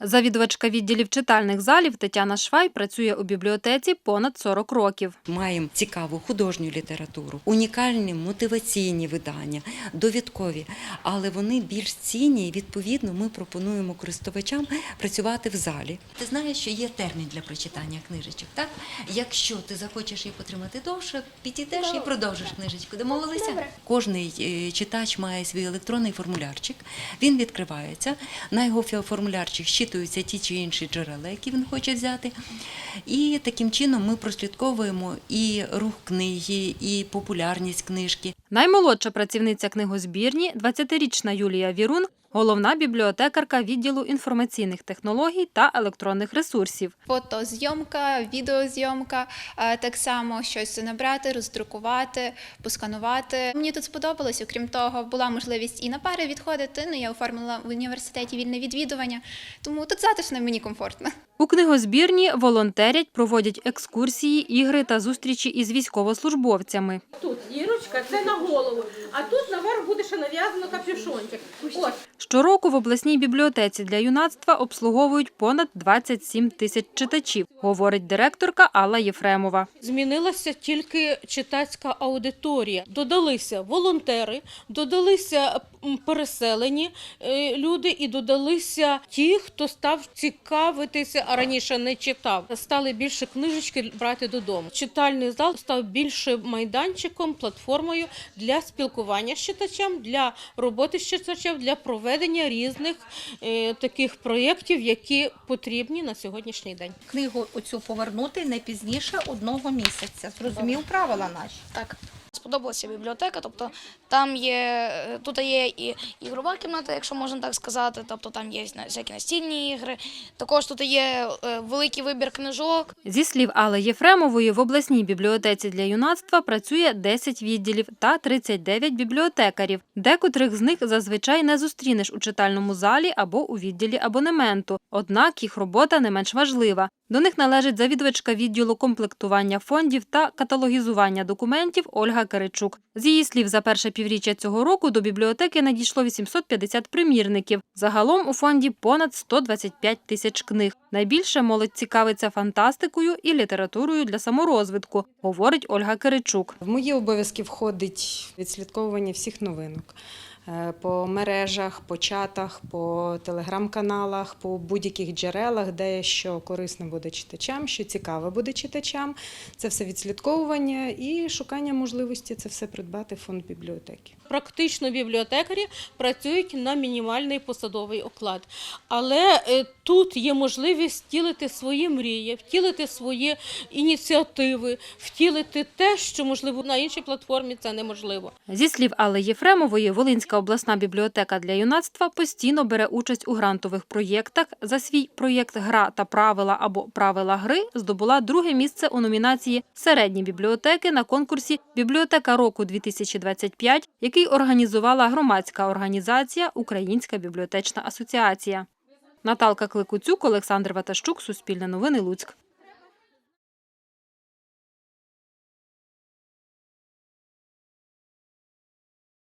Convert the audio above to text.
Завідувачка відділів читальних залів Тетяна Швай працює у бібліотеці понад 40 років. Маємо цікаву художню літературу, унікальні мотиваційні видання, довідкові, але вони більш цінні і відповідно ми пропонуємо користувачам працювати в залі. Ти знаєш, що є термін для прочитання книжечок, так? Якщо ти захочеш її потримати довше, підійдеш і продовжиш книжечку. Домовилися? Кожний е, читач має свій електронний формулярчик. Він відкривається. На його формулярчик щитуються ті чи інші джерела, які він хоче взяти. І таким чином ми прослідковуємо і рух книги, і популярність книжки. Наймолодша працівниця книгозбірні, 20-річна Юлія Вірун, головна бібліотекарка відділу інформаційних технологій та електронних ресурсів. Фотозйомка, відеозйомка, так само щось набрати, роздрукувати, посканувати. Мені тут сподобалось. Окрім того, була можливість і на пари відходити. Ну я оформила в університеті вільне відвідування, тому тут затишно мені комфортно. У книгозбірні волонтерять, проводять екскурсії, ігри та зустрічі із військовослужбовцями. Тут дірочка, це на голову, а тут наверх буде ще нав'язано капюшончик. Ось. Щороку в обласній бібліотеці для юнацтва обслуговують понад 27 тисяч читачів, говорить директорка Алла Єфремова. Змінилася тільки читацька аудиторія. Додалися волонтери, додалися переселені е, люди і додалися ті, хто став цікавитися, а раніше не читав. Стали більше книжечки брати додому. Читальний зал став більше майданчиком, платформою для спілкування з читачем, для роботи з читачем, для проведення різних е, таких проєктів, які потрібні на сьогоднішній день. книгу оцю повернути не пізніше одного місяця. Зрозумів правила наші. Так. Сподобалася бібліотека, тобто там є е, тут є і ігрова кімната, якщо можна так сказати. Тобто там є всякі настільні ігри. Також тут є е, великий вибір книжок. Зі слів Алли Єфремової, в обласній бібліотеці для юнацтва працює 10 відділів та 39 бібліотекарів, декотрих з них зазвичай не зустрінеш у читальному залі або у відділі абонементу. Однак їх робота не менш важлива. До них належить завідувачка відділу комплектування фондів та каталогізування документів Ольга Киричук. З її слів, за перше півріччя цього року до бібліотеки надійшло 850 примірників. Загалом у фонді понад 125 тисяч книг. Найбільше молодь цікавиться фантастикою і літературою для саморозвитку, говорить Ольга Киричук. В мої обов'язки входить відслідковування всіх новинок по мережах, по чатах, по телеграм-каналах, по будь-яких джерелах, де що корисно буде читачам, що цікаве буде читачам. Це все відслідковування і шукання можливості це все придбати в фонд бібліотеки. Практично бібліотекарі працюють на мінімальний посадовий оклад. Але е, тут є можливість втілити свої мрії, втілити свої ініціативи, втілити те, що можливо на іншій платформі це неможливо. Зі слів Алли Єфремової, Волинська обласна бібліотека для юнацтва постійно бере участь у грантових проєктах. За свій проєкт Гра та правила або правила гри здобула друге місце у номінації Середні бібліотеки на конкурсі Бібліотека року 2025, який організувала громадська організація Українська бібліотечна асоціація. Наталка Кликуцюк, Олександр Ватащук, Суспільне новини, Луцьк.